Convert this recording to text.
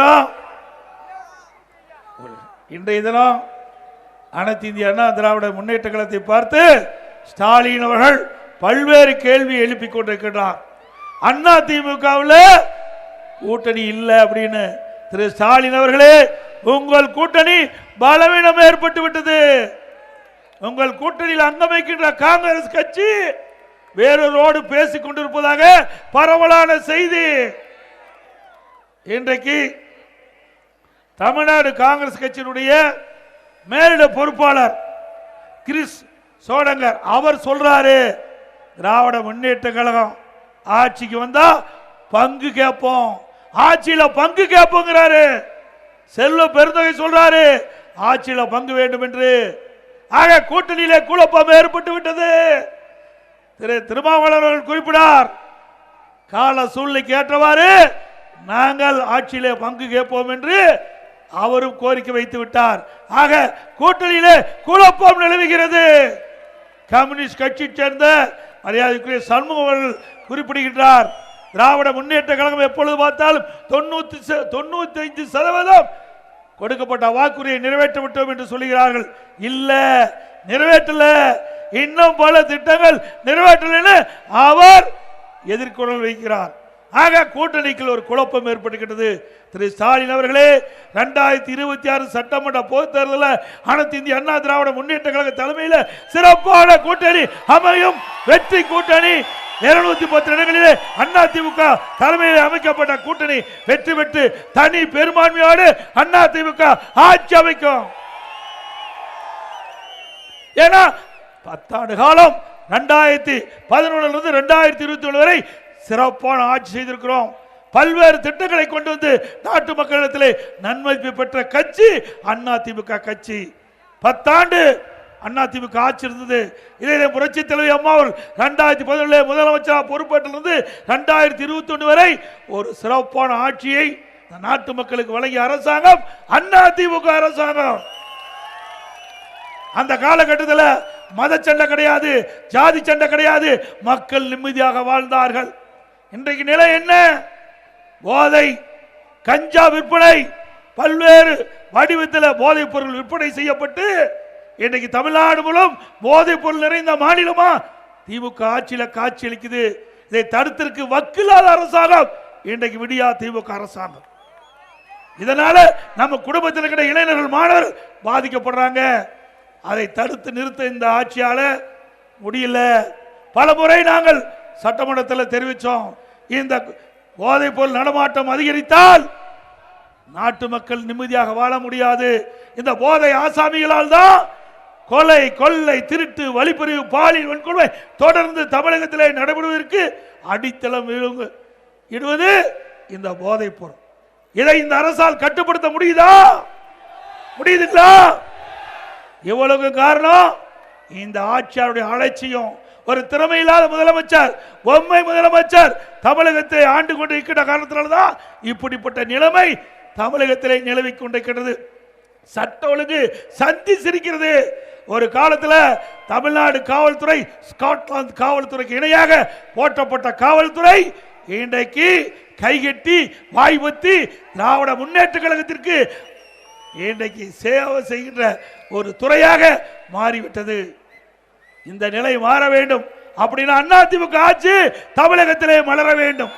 தினம் இன்றைய தினம் அனைத்து இந்திய அண்ணா திராவிட முன்னேற்ற கழகத்தை பார்த்து ஸ்டாலின் அவர்கள் பல்வேறு கேள்வி எழுப்பி கொண்டிருக்கிறார் அண்ணா திமுகவில் கூட்டணி இல்லை அப்படின்னு திரு ஸ்டாலின் அவர்களே உங்கள் கூட்டணி பலவீனம் ஏற்பட்டு விட்டது. உங்கள் கூட்டணியில் அங்கம் வைக்கின்ற காங்கிரஸ் கட்சி வேறொருவோடு பேசிக் கொண்டிருப்பதாக பரவலான செய்தி. இன்றைக்கு தமிழ்நாடு காங்கிரஸ் கட்சியினுடைய மேலிட பொறுப்பாளர் கிறிஸ் சோடங்கர். அவர் சொல்றாரு திராவிட முன்னேற்ற கழகம் ஆட்சிக்கு வந்தா பங்கு கேட்போம். ஆட்சியில பங்கு கேட்போங்கிறாரு. செல்வ பெருந்தொகை சொல்றாரு ஆட்சியில பங்கு வேண்டும் என்று. ஆக கூட்டணியிலே குழப்பம் ஏற்பட்டு விட்டது. திரு திருமாவளர் அவர்கள் குறிப்பிடார் கால சூழ்நிலைக்கு ஏற்றவாறு நாங்கள் ஆட்சியிலே பங்கு கேட்போம் என்று அவரும் கோரிக்கை வைத்து விட்டார். ஆக கூட்டணியிலே குழப்பம் நிலவுகிறது. கம்யூனிஸ்ட் கட்சி சேர்ந்த மரியாதைக்குரிய சண்முகம் அவர்கள் குறிப்பிடுகின்றார். திராவிட முன்னேற்ற கழகம் எப்பொழுது பார்த்தாலும் தொண்ணூத்தி தொண்ணூத்தி ஐந்து சதவீதம் கொடுக்கப்பட்ட வாக்குறுதியை நிறைவேற்ற விட்டோம் என்று சொல்லுகிறார்கள். இல்ல நிறைவேற்றல. இன்னும் பல திட்டங்கள் நிறைவேற்றலன்னு அவர் எதிர்குரல் வைக்கிறார். ஆக கூட்டணிக்குள் ஒரு குழப்பம் ஏற்பட்டுகிட்டது திரு ஸ்டாலின் அவர்களே ரெண்டாயிரத்தி இருபத்தி ஆறு சட்டமன்ற பொதுத் தேர்தலில் அனைத்து இந்திய அண்ணா திராவிட முன்னேற்ற கழக தலைமையில் சிறப்பான கூட்டணி அமையும். வெற்றி கூட்டணி. இருநூத்தி பத்து இடங்களிலே அண்ணா திமுக தலைமையில் அமைக்கப்பட்ட கூட்டணி வெற்றி பெற்று தனி பெரும்பான்மையோடு அண்ணா திமுக ஆட்சி அமைக்கும். ஏன்னா பத்தாண்டு காலம் ரெண்டாயிரத்தி பதினொன்னுல இருந்து ரெண்டாயிரத்தி இருபத்தி ஒன்று வரை சிறப்பான ஆட்சி செய்திருக்கிறோம். பல்வேறு திட்டங்களை கொண்டு வந்து நாட்டு மக்களிடத்திலே நன்மதிப்பு பெற்ற கட்சி அண்ணா திமுக கட்சி. பத்தாண்டு அண்ணா திமுக ஆட்சி இருந்தது. இதே புரட்சி தலைவி அம்மா அவர் ரெண்டாயிரத்தி பதினேழு முதலமைச்சராக பொறுப்பேற்றிலிருந்து ரெண்டாயிரத்தி இருபத்தி ஒன்று வரை ஒரு சிறப்பான ஆட்சியை நாட்டு மக்களுக்கு வழங்கிய அரசாங்கம் அண்ணா திமுக அரசாங்கம். அந்த காலகட்டத்தில் மத சண்டை கிடையாது ஜாதி சண்டை கிடையாது. மக்கள் நிம்மதியாக வாழ்ந்தார்கள். இன்றைக்கு நிலை என்ன? போதை கஞ்சா விற்பனை பல்வேறு வடிவத்தில் போதைப் பொருள் விற்பனை செய்யப்பட்டு இன்றைக்கு தமிழ்நாடு மூலம் போதைப் பொருள் நிறைந்த மாநிலமா? திமுக ஆட்சியில் காட்சி அளிக்குது. இதை தடுத்திருக்கு வக்கில்லாத அரசாங்கம். இன்றைக்கு விடியா திமுக அரசாங்கம். இதனால நம்ம குடும்பத்தில் இருக்கிற இளைஞர்கள் மாணவர் பாதிக்கப்படுறாங்க. அதை தடுத்து நிறுத்த இந்த ஆட்சியால முடியல. பல முறை நாங்கள் சட்டமன்றத்தில் தெரிவித்தோம் இந்த போதைப் பொருள் நடமாட்டம் அதிகரித்தால் நாட்டு மக்கள் நிம்மதியாக வாழ முடியாது. இந்த போதை ஆசாமிகளால் தான் கொலை கொள்ளை திருட்டு வழிப்பறிவு பாலியல் வன்கொடுமை தொடர்ந்து தமிழகத்திலே நடைபெறுவதற்கு அடித்தளம் இடுவது இந்த போதைப் பொருள் இதை இந்த அரசால் கட்டுப்படுத்த முடியுதா? முடியுதுங்களா? இவ்வளவு காரணம் இந்த ஆட்சியாருடைய அலட்சியம். ஒரு திறமை இல்லாத முதலமைச்சர் பொம்மை முதலமைச்சர் தமிழகத்தை ஆண்டு கொண்டு இருக்கின்ற காரணத்தினால்தான் இப்படிப்பட்ட நிலைமை தமிழகத்திலே நிலவிக் கொண்டிருக்கிறது சட்ட ஒழுங்கு சந்தி சிரிக்கிறது. ஒரு காலத்தில் தமிழ்நாடு காவல்துறை ஸ்காட்லாந்து காவல்துறைக்கு இணையாக போற்றப்பட்ட காவல்துறை இன்றைக்கு கைகட்டி வாய்ப்பத்தி திராவிட முன்னேற்ற கழகத்திற்கு இன்றைக்கு சேவை செய்கின்ற ஒரு துறையாக மாறிவிட்டது. இந்த நிலை மாற வேண்டும். அப்படின்னா அதிமுக ஆட்சி தமிழகத்திலே மலர வேண்டும்.